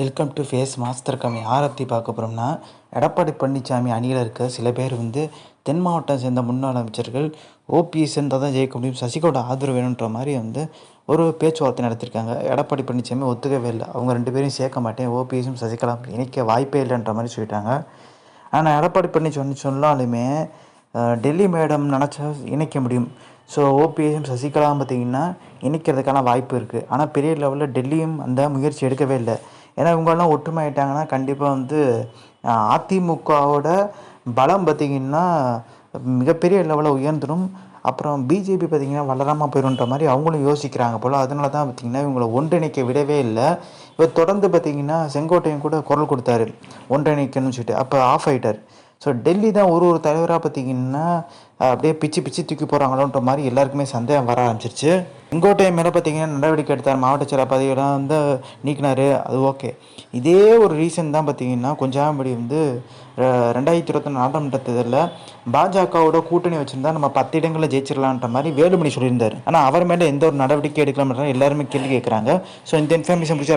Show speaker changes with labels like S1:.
S1: Welcome to face master கம்மி ஆரத்தி பார்க்க போகிறோம்னா எடப்பாடி பழனிசாமி அணியில் இருக்க சில பேர் வந்து தென் மாவட்டம் சேர்ந்த முன்னாள் அமைச்சர்கள் ஓபிஎஸ் இருந்தால் தான் ஜெயிக்க முடியும் சசிகோட ஆதரவு வேணுன்ற மாதிரி வந்து ஒரு பேச்சுவார்த்தை நடத்திருக்காங்க. எடப்பாடி பழனிசாமி ஒத்துக்கவே இல்லை. அவங்க ரெண்டு பேரையும் சேர்க்க மாட்டேன் ஓபிஎஸும் சசிகலா இணைக்க வாய்ப்பே இல்லைன்ற மாதிரி சொல்லிட்டாங்க. ஆனால் எடப்பாடி பழனிசாமி சொன்னாலுமே டெல்லி மேடம் நினச்சா இணைக்க முடியும். ஸோ ஓபிஎஸும் சசிகலாம் பார்த்திங்கன்னா இணைக்கிறதுக்கான வாய்ப்பு இருக்குது ஆனால் பெரிய லெவலில் டெல்லியும் அந்த முயற்சி எடுக்கவே இல்லை. ஏன்னா இவங்கெல்லாம் ஒற்றுமையாயிட்டாங்கன்னா கண்டிப்பாக வந்து அதிமுகவோட பலம் பார்த்திங்கன்னா மிகப்பெரிய லெவலில் உயர்ந்துடும் அப்புறம் பிஜேபி பார்த்திங்கன்னா வளராமல் போயிடும்ன்ற மாதிரி அவங்களும் யோசிக்கிறாங்க போல். அதனால தான் பார்த்திங்கன்னா இவங்களை ஒன்றிணைக்க விடவே இல்லை. இவர் தொடர்ந்து பார்த்திங்கன்னா செங்கோட்டையும் கூட குரல் கொடுத்தாரு. ஒன்றிணைக்கணும்னு சொல்லிட்டு. அப்போ ஆஃப் ஆயிட்டார். ஸோ டெல்லி தான் ஒரு ஒரு தலைவராக பார்த்தீங்கன்னா அப்படியே பிச்சு பிச்சு தூக்கி போகிறாங்களோன்ற மாதிரி எல்லாருக்குமே சந்தேகம் வர ஆரம்பிச்சிருச்சு. செங்கோட்டையன் மேலே பார்த்தீங்கன்னா நடவடிக்கை எடுத்தார் மாவட்ட செயலர் பதவியெல்லாம் வந்து நீக்கினார். அது ஓகே. இதே ஒரு ரீசன் தான் பார்த்தீங்கன்னா கொஞ்சம் படி வந்து ரெண்டாயிரத்தி இருபத்தி நாடாளுமன்ற தேர்தலில் பாஜகவோட கூட்டணி வச்சுருந்தா நம்ம பத்து இடங்களில் ஜெயிச்சிடலான்ற மாதிரி வேலுமணி சொல்லியிருந்தார். ஆனால் அவர் மேலே எந்த ஒரு நடவடிக்கை எடுக்கலாம்ன்ற எல்லாருமே கேள்வி கேட்குறாங்க ஸோ இந்த இன்ஃபர்மேஷன் பிடிச்சா